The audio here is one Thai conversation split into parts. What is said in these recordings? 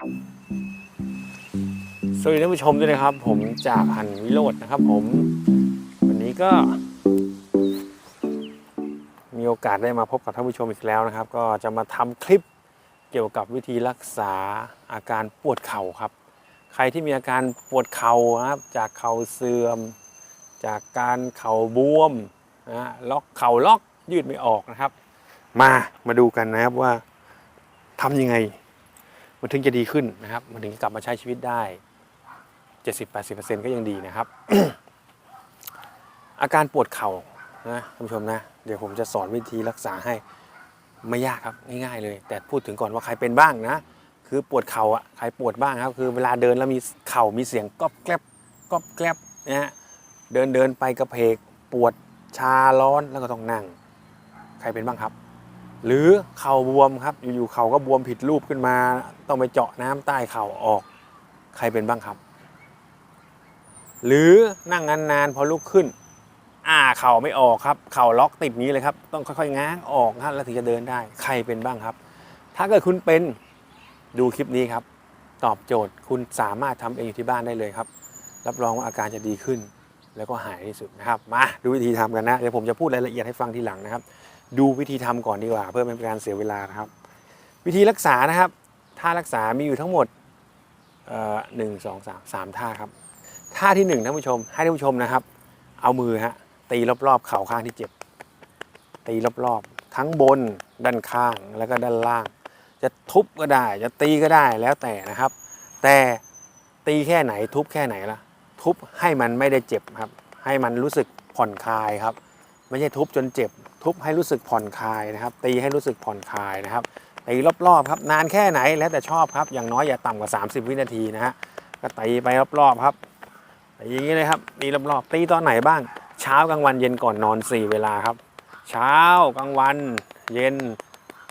สวัสดีท่านผู้ชมด้วยนะครับ ผมจากพันวิโรจน์นะครับผม วันนี้ก็ มีโอกาสได้มาพบกับท่านผู้ชมอีกแล้วนะครับ ก็จะมาทำคลิปเกี่ยวกับวิธีรักษาอาการปวดเข่าครับ ใครที่มีอาการปวดเข่านะครับ จากเข่าเสื่อม จากการเข่าบวมนะฮะล็อกเข่าล็อกยืดไม่ออกนะครับ มามาดูกันนะครับว่าทำยังไง มันถึงจะดีขึ้นนะครับ มันถึงกลับมาใช้ชีวิตได้ 70-80%ก็ยังดีนะครับ อาการปวดเข่านะท่านผู้ชมนะ เดี๋ยวผมจะสอนวิธีรักษาให้ไม่ยากครับง่ายๆเลย แต่พูดถึงก่อนว่าใครเป็นบ้างนะ คือปวดเข่าอะใครปวดบ้างครับ คือเวลาเดินแล้วมีเข่ามีเสียงก๊อบแกลบก๊อบแกลบนะฮะเดินเดินไปกระเพกปวดชาร้อนแล้วก็ต้องนั่ง ใครเป็นบ้างครับ หรือเข่าบวมครับ อยู่ๆเข่าก็บวมผิดรูปขึ้นมา ต้องไปเจาะน้ำใต้เข่าออก ใครเป็นบ้างครับ หรือนั่งนานๆพอลุกขึ้น อ่าเข่าไม่ออกครับ เข่าล็อกติดนี้เลยครับ ต้องค่อยๆง้างออกนะแล้วถึงจะเดินได้ ใครเป็นบ้างครับ ถ้าเกิดคุณเป็นดูคลิปนี้ครับ ตอบโจทย์คุณสามารถทำเองอยู่ที่บ้านได้เลยครับ รับรองว่าอาการจะดีขึ้น แล้วก็หายที่สุดนะครับ มาดูวิธีทำกันนะเดี๋ยวผมจะพูดรายละเอียดให้ฟังทีหลังนะครับ ดูวิธีทำก่อนดีกว่า เพื่อไม่เป็นการเสียเวลานะครับ วิธีรักษานะครับท่ารักษามีอยู่ทั้งหมดหนึ่งสองสามสามท่าครับท่าที่หนึ่งท่านผู้ชม ให้ท่านผู้ชมนะครับ เอามือฮะตีรอบๆเข่าข้างที่เจ็บ ตีรอบๆทั้งบนด้านข้างแล้วก็ด้านล่าง จะทุบก็ได้ จะตีก็ได้แล้วแต่นะครับ แต่ตีแค่ไหนทุบแค่ไหนล่ะ ทุบให้มันไม่ได้เจ็บครับ ให้มันรู้สึกผ่อนคลายครับ ไม่ใช่ทุบจนเจ็บ ทุบให้รู้สึกผ่อนคลายนะครับ ตีให้รู้สึกผ่อนคลายนะครับตีรอบๆครับนานแค่ไหนแล้วแต่ชอบครับอย่างน้อยอย่าต่ำกว่า 30 วินาทีนะฮะก็ตีไปรอบๆครับตีอย่างนี้เลยครับตีรอบๆตีตอนไหนบ้าง เช้ากลางวันเย็นก่อนนอน 4 เวลาครับ เช้ากลางวันเย็น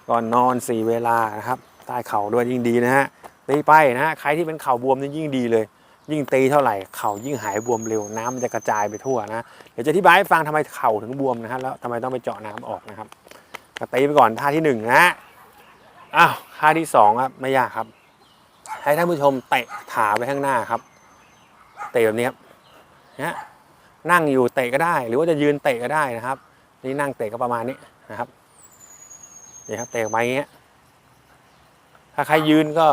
ก่อนนอน 4 เวลานะครับใต้เข่าด้วยยิ่งดีนะฮะตีไปนะฮะใครที่เป็นเข่าบวมนี่ยิ่งดีเลย ยิ่งตีเท่าไหร่เข่ายิ่งหายบวมเร็วน้ำมันจะกระจายไปทั่วนะเดี๋ยวจะอธิบายให้ฟังทำไมเข่าถึงบวมนะฮะแล้วทำไมต้องไปเจาะน้ำออกนะครับก็ตีไปก่อนท่าที่หนึ่งนะฮะอ้าวท่าที่สองครับไม่ยากครับ ให้ท่านผู้ชมเตะขาไปข้างหน้าครับ เตะแบบนี้ครับนี่ยนั่งอยู่เตะก็ได้ หรือว่าจะยืนเตะก็ได้นะครับ นี่นั่งเตะก็ประมาณนี้นะครับนี่ครับเตะไปอย่างเงี้ยถ้าใครยืนก็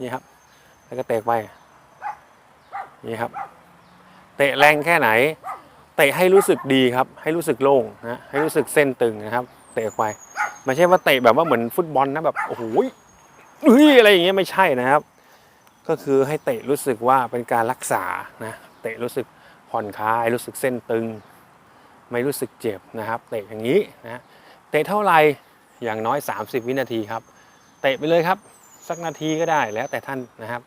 นี่ครับ แล้วก็เตะไป นี่ครับ เตะแรงแค่ไหน เตะให้รู้สึกดีครับ ให้รู้สึกโล่งนะให้รู้สึกเส้นตึงนะครับ เตะไปไม่ใช่ว่าเตะแบบว่าเหมือนฟุตบอลนะแบบโอ้โหเฮ้ยอะไรอย่างเงี้ยไม่ใช่นะครับ ก็คือให้เตะรู้สึกว่าเป็นการรักษานะเตะรู้สึกผ่อนคลาย รู้สึกเส้นตึง ไม่รู้สึกเจ็บนะครับ เตะอย่างนี้นะเตะเท่าไหร่อย่างน้อย 30 วินาทีครับ เตะไปเลยครับ สักนาทีก็ได้แล้วแต่ท่านนะครับ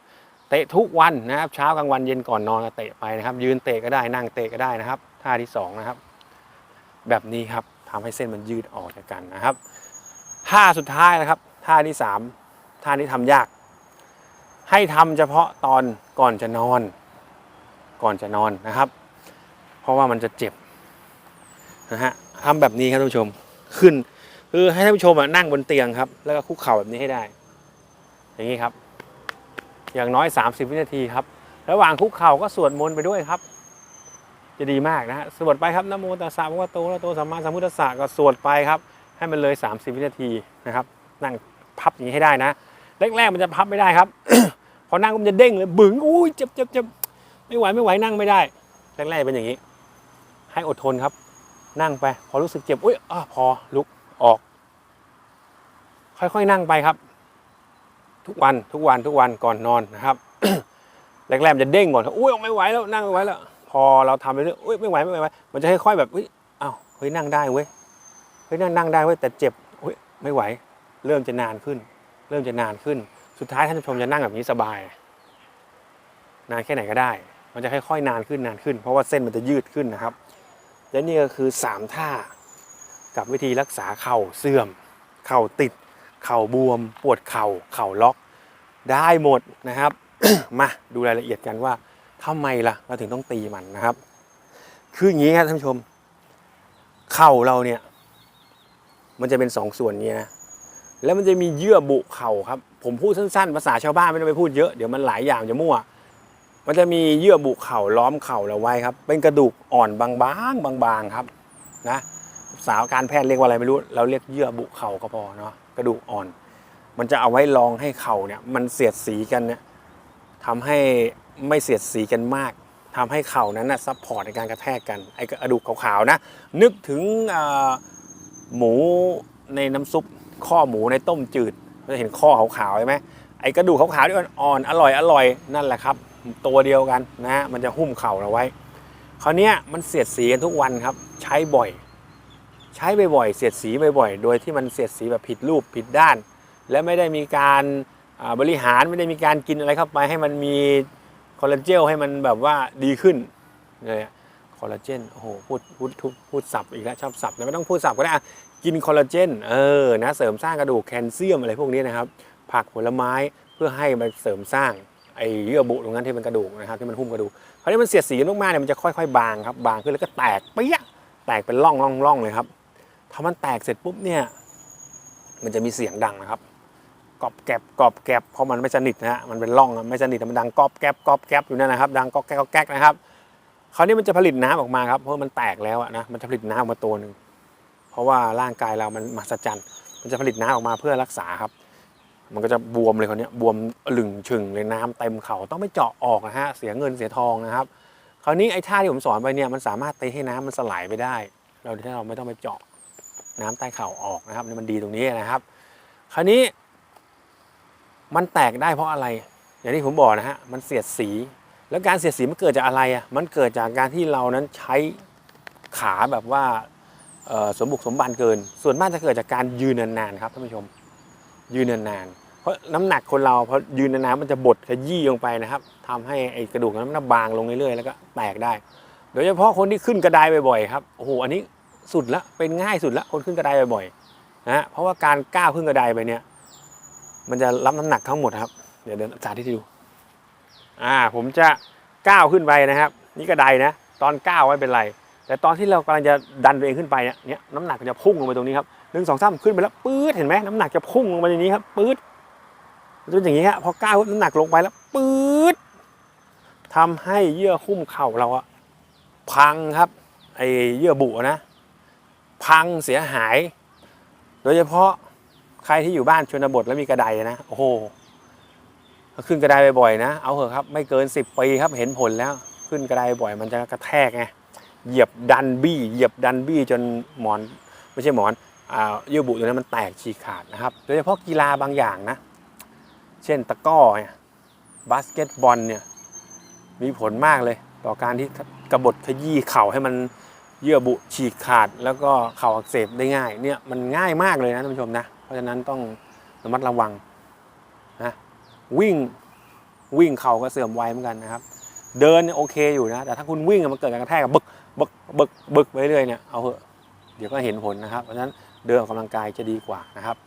เตะทุกวันนะครับ เช้ากลางวันเย็นก่อนนอนเตะไปนะครับ ยืนเตะก็ได้นั่งเตะก็ได้นะครับ ท่าที่สองนะครับ แบบนี้ครับทำให้เส้นมันยืดออกจากกันนะครับท่าสุดท้ายนะครับ ท่าที่สามท่านี้ทำยาก ให้ทำเฉพาะตอนก่อนจะนอน ก่อนจะนอนนะครับ เพราะว่ามันจะเจ็บนะฮะทำแบบนี้ครับท่านผู้ชมขึ้นคือให้ท่านผู้ชมนั่งบนเตียงครับ แล้วก็คุกเข่าแบบนี้ให้ได้ อย่างนี้ครับ อย่างน้อย 30 วินาทีครับ ระหว่างคุกเข่าก็สวดมนต์ไปด้วยครับ จะดีมากนะฮะสวดไปครับนโมตัสสะพระวะโตระโตสัมมาสัมพุทธัสสะก็สวดไปครับ ให้มันเลย 30 วินาทีนะครับ นั่งพับอย่างนี้ให้ได้นะแรกๆมันจะพับไม่ได้ครับ พอนั่งก็มันจะเด้งเลยบึ๋งอุ้ยเจ็บเจ็บเจ็บไม่ไหวไม่ไหวนั่งไม่ได้แรกๆเป็นอย่างนี้ ให้อดทนครับ นั่งไป พอรู้สึกเจ็บอุ้ยอพอลุกออก ค่อยๆนั่งไปครับ ทุกวันทุกวันทุกวันก่อนนอนนะครับแรกๆมันจะเด้งก่อนอุ้ยไม่ไหวแล้วนั่งไม่ไหวแล้ว พอเราทำไปเรื่อยอุ้ยไม่ไหวไม่ไหวมันจะค่อยๆแบบอุ้ยอ้าวเฮ้ยนั่งได้เว้ยเฮ้ยนั่งนั่งได้เว้ยแต่เจ็บอุ้ยไม่ไหว เริ่มจะนานขึ้น เริ่มจะนานขึ้น สุดท้ายท่านผู้ชมจะนั่งแบบนี้สบาย นานแค่ไหนก็ได้ มันจะค่อยๆนานขึ้นนานขึ้น เพราะว่าเส้นมันจะยืดขึ้นนะครับ และนี่ก็คือสามท่ากับวิธีรักษาเข่าเสื่อม เข่าติด เข่าบวม ปวดเข่าเข่าล็อก ได้หมดนะครับ มาดูรายละเอียดกันว่าทำไมล่ะเราถึงต้องตีมันนะครับ คืออย่างนี้ครับท่านผู้ชม เข่าเราเนี่ย มันจะเป็นสองส่วนนี้นะแล้วมันจะมีเยื่อบุเข่าครับ ผมพูดสั้นๆ ภาษาชาวบ้านไม่ต้องไปพูดเยอะเดี๋ยวมันหลายอย่างจะมั่ว มันจะมีเยื่อบุเข่าล้อมเข่าเราไว้ครับ เป็นกระดูกอ่อนบางๆบางๆครับนะภาษาการแพทย์เรียกว่าอะไรไม่รู้ เราเรียกเยื่อบุเข่าก็พอเนาะ กระดูกอ่อน มันจะเอาไว้รองให้เข่าเนี่ยมันเสียดสีกันเนี่ยทำให้ไม่เสียดสีกันมากทำให้เข่านั้นนะซัพพอร์ตในการกระแทกกันไอ้กระดูกขาวๆนะนึกถึงหมูในน้ำซุปข้อหมูในต้มจืดเราเห็นข้อขาวๆใช่ไหมไอ้กระดูกขาวๆที่อ่อนอร่อยอร่อยนั่นแหละครับ ตัวเดียวกันนะมันจะหุ้มเข่าเราไว้คราวนี้มันเสียดสีกันทุกวันครับ ใช้บ่อย ใช้บ่อยๆเสียดสีบ่อยๆ โดยที่มันเสียดสีแบบผิดรูปผิดด้าน และไม่ได้มีการบริหารไม่ได้มีการกินอะไรเข้าไป ให้มันมีคอลลาเจนให้มันแบบว่าดีขึ้นเลยอะคอลลาเจนโอ้โหพูดพูดพูดพูดสับอีกแล้วชอบสับนะไม่ต้องพูดสับก็ได้กินคอลลาเจนเออนะเสริมสร้างกระดูกแคลเซียมอะไรพวกนี้นะครับ ผักผลไม้เพื่อให้มันเสริมสร้างไอ้เยื่อบุตรงนั้นที่เป็นกระดูกนะครับที่มันหุ้มกระดูกคราวนี้มันเสียดสีมากๆเนี่ยมันจะค่อยๆ บางครับบางขึ้นแล้วก็แตกเปี้ยะแตกเป็นร่องร่องร่องเลยครับ ถ้ามันแตกเสร็จปุ๊บเนี่ยมันจะมีเสียงดังนะครับกรอบแกบกรอบแกบเพราะมันไม่สนิทนะฮะมันเป็นร่องอะไม่สนิทมันดังกรอบแกบกรอบแกบอยู่นั่นนะครับ ดังกรอบแกบกรอบแกบนะครับคราวนี้มันจะผลิตน้ำออกมาครับเพราะมันแตกแล้วนะมันจะผลิตน้ำออกมาตัวหนึ่งเพราะว่าร่างกายเรามันมหัศจรรย์มันจะผลิตน้ำออกมาเพื่อรักษาครับ มันก็จะบวมเลยคนนี้บวมหลึงชึงเลยน้ำเต็มเขาต้องไม่เจาะออกนะฮะเสียเงินเสียทองนะครับ คราวนี้ไอ้ท่าที่ผมสอนไปเนี่ยมันสามารถตีให้น้ำมันสลายไปได้ เราที่เราไม่ต้องไปเจาะ น้ำใต้เข่าออกนะครับมันดีตรงนี้นะครับ คราวนี้มันแตกได้เพราะอะไร อย่างที่ผมบอกนะฮะมันเสียดสี แล้วการเสียดสีมันเกิดจากอะไรอะมันเกิดจากการที่เรานั้นใช้ขาแบบว่าสมบุกสมบันเกิน ส่วนมากจะเกิดจากการยืนนานๆครับท่านผู้ชมยืนนานๆเพราะน้ำหนักคนเราพอยืนนานๆมันจะบดขยี้ลงไปนะครับทำให้ไอ้กระดูกนั้นมันบางลงเรื่อยๆแล้วก็แตกได้ โดยเฉพาะคนที่ขึ้นกระไดบ่อยๆครับโอ้โหอันนี้ สุดละเป็นง่ายสุดละคนขึ้นกระไดบ่อยๆนะฮะเพราะว่าการก้าวขึ้นกระไดไปเนี่ย มันจะรับน้ำหนักทั้งหมดครับ เดี๋ยวเดินสาธิตให้ดูอ่าผมจะก้าวขึ้นไปนะครับ นี่กระไดนะตอนก้าวไม่เป็นไร แต่ตอนที่เรากำลังจะดันตัวเองขึ้นไปเนี่ยเนี่ยน้ำหนักจะพุ่งลงไปตรงนี้ครับหนึ่งสองสามขึ้นไปแล้วปื๊ดเห็นไหมน้ำหนักจะพุ่งลงไปอย่างนี้ครับปื๊ดมันจะเป็นอย่างนี้ฮะพอก้าวน้ำหนักลงไปแล้วปื๊ดทำให้เยื่อหุ้มเข่าเราอะพังครับไอเยื่อบุนะ พังเสียหาย โดยเฉพาะใครที่อยู่บ้านชนบทแล้วมีกระไดนะโอ้โหขึ้นกระไดบ่อยๆนะ เอาเถอะครับไม่เกิน 10ปีครับเห็นผลแล้ว ขึ้นกระไดบ่อยมันจะกระแทกไงเหยียบดันบี้เหยียบดันบี้จนหมอนไม่ใช่หมอนเยื่อบุตรงนั้นมันแตกฉีกขาดนะครับ โดยเฉพาะกีฬาบางอย่างนะ เช่นตะก้อเนี่ยบาสเกตบอลเนี่ยมีผลมากเลย ต่อการที่กระบฏขยี้เข่าให้มัน เยื่อบุฉีกขาดแล้วก็เข่าอักเสบได้ง่ายเนี่ยมันง่ายมากเลยนะท่านผู้ชมนะ เพราะฉะนั้นต้องระมัดระวังนะวิ่งวิ่งเข่าก็เสื่อมไวเหมือนกันนะครับ เดินโอเคอยู่นะ แต่ถ้าคุณวิ่งมันเกิดการกระแทกกับบึกบึกบึกบึกไปเรื่อยเนี่ยเอาเถอะเดี๋ยวก็เห็นผลนะครับเพราะฉะนั้นเดินออกกำลังกายจะดีกว่านะครับ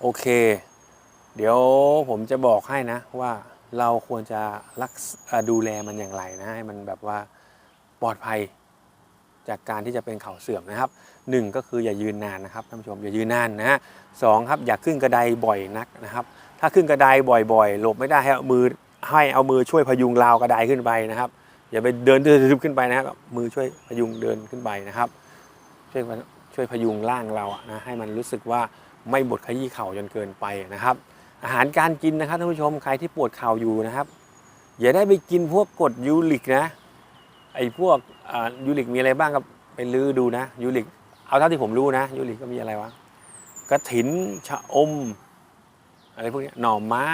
โอเค เดี๋ยวผมจะบอกให้นะว่าเราควรจะรักดูแลมันอย่างไรนะให้มันแบบว่าปลอดภัย จากการที่จะเป็นเข่าเสื่อมนะครับหนึ่งก็คืออย่ายืนนานนะครับท่านผู้ชมอย่ายืนนานนะฮะสองครับอย่าขึ้นกระไดบ่อยนักนะครับ ถ้าขึ้นกระไดบ่อยๆ หลบไม่ได้ให้เอามือให้เอามือช่วยพยุงราวกระไดขึ้นไปนะครับ อย่าไปเดินทึบๆขึ้นไปนะครับมือช่วยพยุงเดินขึ้นไปนะครับ ช่วยช่วยพยุงร่างเราอะนะให้มันรู้สึกว่าไม่บดขยี้เข่าจนเกินไปนะครับ อาหารการกินนะครับท่านผู้ชมใครที่ปวดเข่าอยู่นะครับ อย่าได้ไปกินพวกกรดยูริกนะ ไอ้พวกยูริกมีอะไรบ้างครับไปลื้อดูนะยูริกเอาเท่าที่ผมรู้นะยูริกก็มีอะไรวะกระถินชะอม อะไรพวกนี้หน่อไม้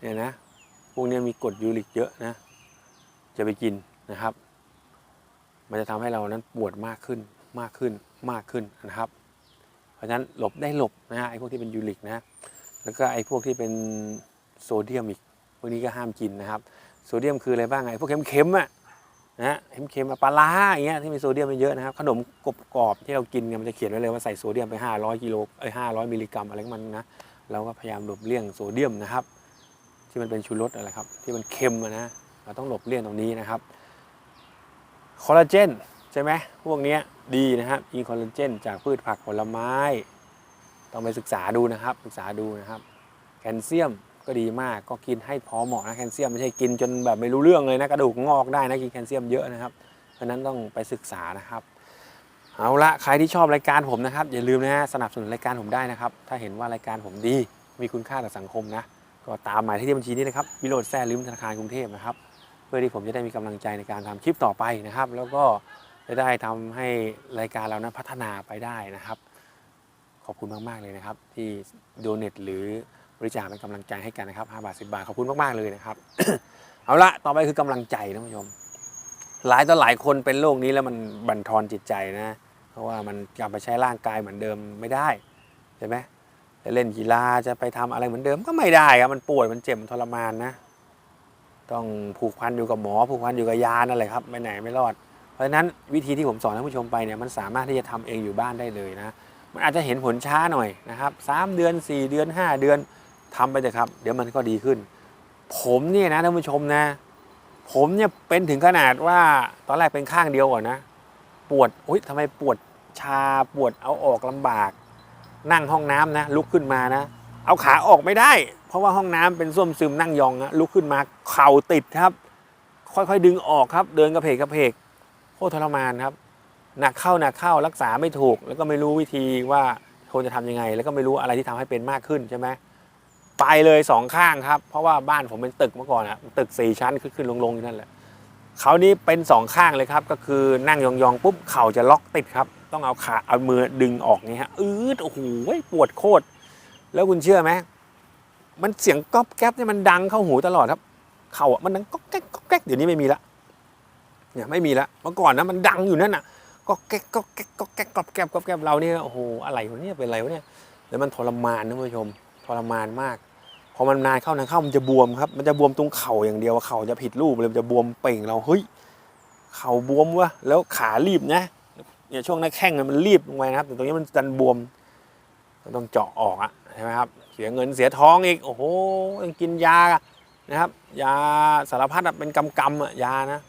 เนี่ยนะพวกนี้มีกรดยูริกเยอะนะ จะไปกินนะครับ มันจะทำให้เรานั้นปวดมากขึ้นมากขึ้นมากขึ้นนะครับ เพราะฉะนั้นหลบได้หลบนะฮะไอ้พวกที่เป็นยูริกนะแล้วก็ไอ้พวกที่เป็นโซเดียมอีกพวกนี้ก็ห้ามกินนะครับ โซเดียมคืออะไรบ้างไอ้พวกเค็มๆอะนะฮะเค็มๆปลาร้าอย่างเงี้ยที่มีโซเดียมเยอะนะครับขนมกรอบๆที่เรากินกันมันจะเขียนไว้เลยว่าใส่โซเดียมไป500กิโลเอ้ย500มิลลิกรัมอะไรของมันนะเราก็พยายามหลบเลี่ยงโซเดียมนะครับ ที่มันเป็นชูรสอะไรครับ ที่มันเค็มอะนะเราต้องหลบเลี่ยงตรงนี้นะครับคอลลาเจนใช่ไหมพวกเนี้ยดีนะครับมีคอลลาเจนจากพืชผักผลไม้ ต้องไปศึกษาดูนะครับ ศึกษาดูนะครับ แคลเซียม ก็ดีมากก็กินให้พอเหมาะนะแคลเซียมไม่ใช่กินจนแบบไม่รู้เรื่องเลยนะกระดูกงอกได้นะกินแคลเซียมเยอะนะครับเพราะนั้นต้องไปศึกษานะครับ เอาละใครที่ชอบรายการผมนะครับ อย่าลืมนะฮะสนับสนุนรายการผมได้นะครับ ถ้าเห็นว่ารายการผมดีมีคุณค่าต่อสังคมนะก็ตามหมายที่บัญชีนี้นะครับวิโรจน์แซ่ลิมธนาคารกรุงเทพนะครับเพื่อที่ผมจะได้มีกำลังใจในการทำคลิปต่อไปนะครับ แล้วก็จะได้ทำให้รายการเรานั้นพัฒนาไปได้นะครับ ขอบคุณมาก ๆ เลยนะครับ ที่โดเนทหรือ บริจาคเป็นกำลังใจให้กันนะครับ5บาท10 บาทขอบคุณมากๆเลยนะครับ เอาละต่อไปคือกำลังใจนะผู้ชม หลายต่อหลายคนเป็นโรคนี้แล้วมันบั่นทอนจิตใจนะ เพราะว่ามันกลับไปใช้ร่างกายเหมือนเดิมไม่ได้ใช่ไหมจะเล่นกีฬาจะไปทำอะไรเหมือนเดิมก็ไม่ได้ครับมันปวดมันเจ็บมันทรมานนะ ต้องผูกพันอยู่กับหมอ ผูกพันอยู่กับยานั่นแหละครับไม่ไหนไม่รอด เพราะฉะนั้นวิธีที่ผมสอนท่านผู้ชมไปเนี่ยมันสามารถที่จะทำเองอยู่บ้านได้เลยนะมันอาจจะเห็นผลช้าหน่อยนะครับสามเดือน 4 เดือน 5 เดือน ทำไปเถอะครับ เดี๋ยวมันก็ดีขึ้น ผมเนี่ยนะท่านผู้ชมนะ ผมเนี่ยเป็นถึงขนาดว่าตอนแรกเป็นข้างเดียวก่อนนะ ปวดอุ้ยทำไมปวดชาปวดเอาออกลำบาก นั่งห้องน้ำนะ ลุกขึ้นมานะ เอาขาออกไม่ได้ เพราะว่าห้องน้ำเป็นส้วมซึมนั่งยองนะลุกขึ้นมาเข่าติดครับ ค่อยๆดึงออกครับ เดินกระเพกกระเพกโคตรทรมานครับหนักเข้าหนักเข้ารักษาไม่ถูก แล้วก็ไม่รู้วิธีว่าควรจะทำยังไง แล้วก็ไม่รู้อะไรที่ทำให้เป็นมากขึ้นใช่ไหม ไปเลยสองข้างครับ เพราะว่าบ้านผมเป็นตึกเมื่อก่อนอะตึกสี่ชั้นขึ้นขึ้นลงลงอยู่นั่นแหละเขาวนี้เป็นสองข้างเลยครับ ก็คือนั่งยองๆปุ๊บเข่าจะล็อกติดครับ ต้องเอาขาเอามือดึงออกนี่ฮะอืดโอ้โหปวดโคตรแล้วคุณเชื่อไหมมันเสียงก๊อบแก๊บเนี่ยมันดังเข้าหูตลอดครับ เข่าอะมันดังก๊อกแก๊กก๊อกแก๊กเดี๋ยวนี้ไม่มีละเนี่ยไม่มีละเมื่อก่อนนะมันดังอยู่นั่นน่ะก็แก๊กก็แก๊กก็แก๊กกรอบแก๊บกรอบแก๊บเราเนี่ยโอ้โหอะไรวะเนี่ยเป็นอะไรวะเนี่ยแล้วมันทรมานนะคุณผู้ชม ทรมานมาก พอมันนานเข้านานเข้ามันจะบวมครับ มันจะบวมตรงเข่าอย่างเดียวเข่าจะผิดรูปเลยมันจะบวมเป่งเราเฮ้ยเข่าบวมวะแล้วขารีบนะเนี่ยช่วงหน้าแข้งมันรีบลงไปนะครับแต่ตรงนี้มันดันบวมก็ต้องเจาะออกอะใช่ไหมครับเสียเงินเสียท้องอีกโอ้โหต้องกินยานะครับ ยาสารพัดเป็นกำกำอะยานะ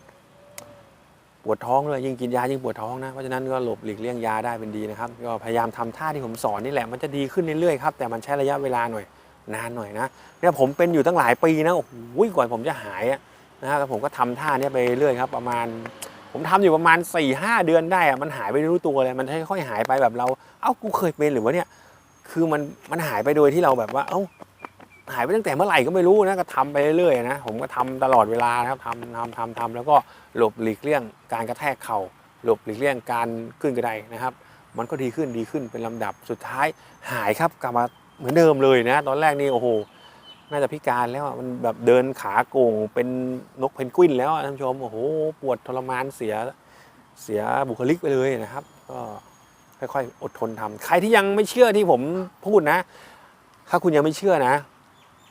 ปวดท้องเลยยิ่งกินยายิ่งปวดท้องนะเพราะฉะนั้นก็หลบหลีกเลี่ยงยาได้เป็นดีนะครับก็พยายามทำท่าที่ผมสอนนี่แหละมันจะดีขึ้นเรื่อยๆครับแต่มันใช้ระยะเวลาหน่อยนานหน่อยนะเนี่ยผมเป็นอยู่ตั้งหลายปีนะโอ้โหกว่าผมจะหายนะฮะแล้วผมก็ทำท่านี้ไปเรื่อยครับ ประมาณ ผมทำอยู่ประมาณ4ี่ห้าเดือนได้อะมันหายไปไม่รู้ตัวเลยมันค่อยๆหายไปแบบเรา เอ้ากูเคยเป็นหรือวะเนี่ยคือมันมันหายไปโดยที่เราแบบว่า เอ้าหายไปตั้งแต่เมื่อไหร่ก็ไม่รู้นะก็ทำไปเรื่อยๆนะผมก็ทำตลอดเวลานะครับทำทำทำทำแล้วก็ หลบหลีกเลี่ยงการกระแทกเข่าหลบหลีกเลี่ยงการขึ้นกระไดนะครับ มันก็ดีขึ้นดีขึ้นเป็นลำดับสุดท้ายหายครับกลับมาเหมือนเดิมเลยนะ ตอนแรกนี่โอ้โหน่าจะพิการแล้วมันแบบเดินขาโก่งเป็นนกเพนกวินแล้วท่านผู้ชมโอ้โหปวดทรมานเสียเสียบุคลิกไปเลยนะครับ ก็ค่อยๆอดทนทำใครที่ยังไม่เชื่อที่ผมพูดนะ ถ้าคุณยังไม่เชื่อนะ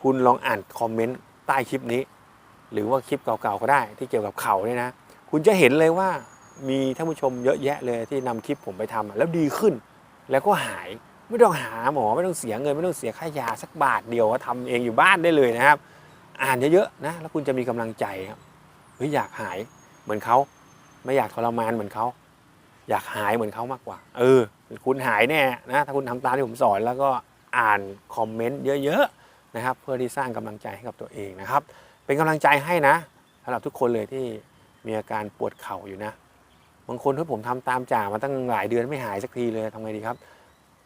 คุณลองอ่านคอมเมนต์ใต้คลิปนี้ หรือว่าคลิปเก่าๆก็ได้ที่เกี่ยวกับเข่าเนี่ยนะ คุณจะเห็นเลยว่ามีท่านผู้ชมเยอะแยะเลยที่นำคลิปผมไปทำอะแล้วดีขึ้น แล้วก็หายไม่ต้องหาหมอไม่ต้องเสียเงิน ไม่ต้องเสียค่ายาสักบาทเดียวก็ทำเองอยู่บ้านได้เลยนะครับ อ่านเยอะๆนะแล้วคุณจะมีกำลังใจครับเฮ้ยอยากหายเหมือนเขาไม่อยากทรมานเหมือนเขาอยากหายเหมือนเขามากกว่า เออ คุณหายแน่นะถ้าคุณทำตามที่ผมสอนแล้วก็อ่านคอมเมนต์เยอะๆนะครับ เพื่อที่สร้างกำลังใจให้กับตัวเองนะครับ เป็นกำลังใจให้นะสำหรับทุกคนเลยที่มีอาการปวดเข่าอยู่นะ บางคนที่ผมทำตามจ่ามาตั้งหลายเดือนไม่หายสักทีเลยทำไงดีครับ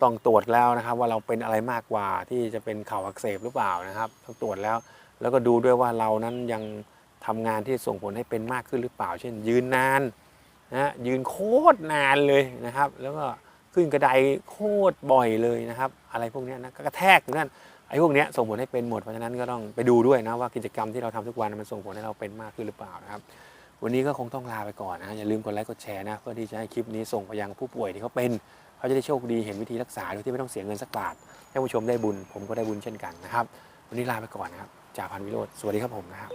ต้องตรวจแล้วนะครับ ว่าเราเป็นอะไรมากกว่าที่จะเป็นเข่าอักเสบหรือเปล่านะครับต้องตรวจแล้ว แล้วก็ดูด้วยว่าเรานั้นยังทำงานที่ส่งผลให้เป็นมากขึ้นหรือเปล่า เช่น ยืนนานนะยืนโคตรนานเลยนะครับ แล้วก็ขึ้นกระไดโคตรบ่อยเลยนะครับ อะไรพวกนี้นะกระแทกนั่น ไอ้พวกนี้ส่งผลให้เป็นหมดเพราะฉะนั้นก็ต้องไปดูด้วยนะว่ากิจกรรมที่เราทำทุกวันมันส่งผลให้เราเป็นมากขึ้นหรือเปล่านะครับ วันนี้ก็คงต้องลาไปก่อนนะอย่าลืมกดไลค์กดแชร์นะเพื่อที่จะให้คลิปนี้ส่งไปยังผู้ป่วยที่เขาเป็นเขาจะได้โชคดีเห็นวิธีรักษาโดยที่ไม่ต้องเสียเงินสักบาทให้ผู้ชมได้บุญ ผมก็ได้บุญเช่นกันนะครับ วันนี้ลาไปก่อนนะครับจ่าพันวิโรธสวัสดีครับผมนะครับ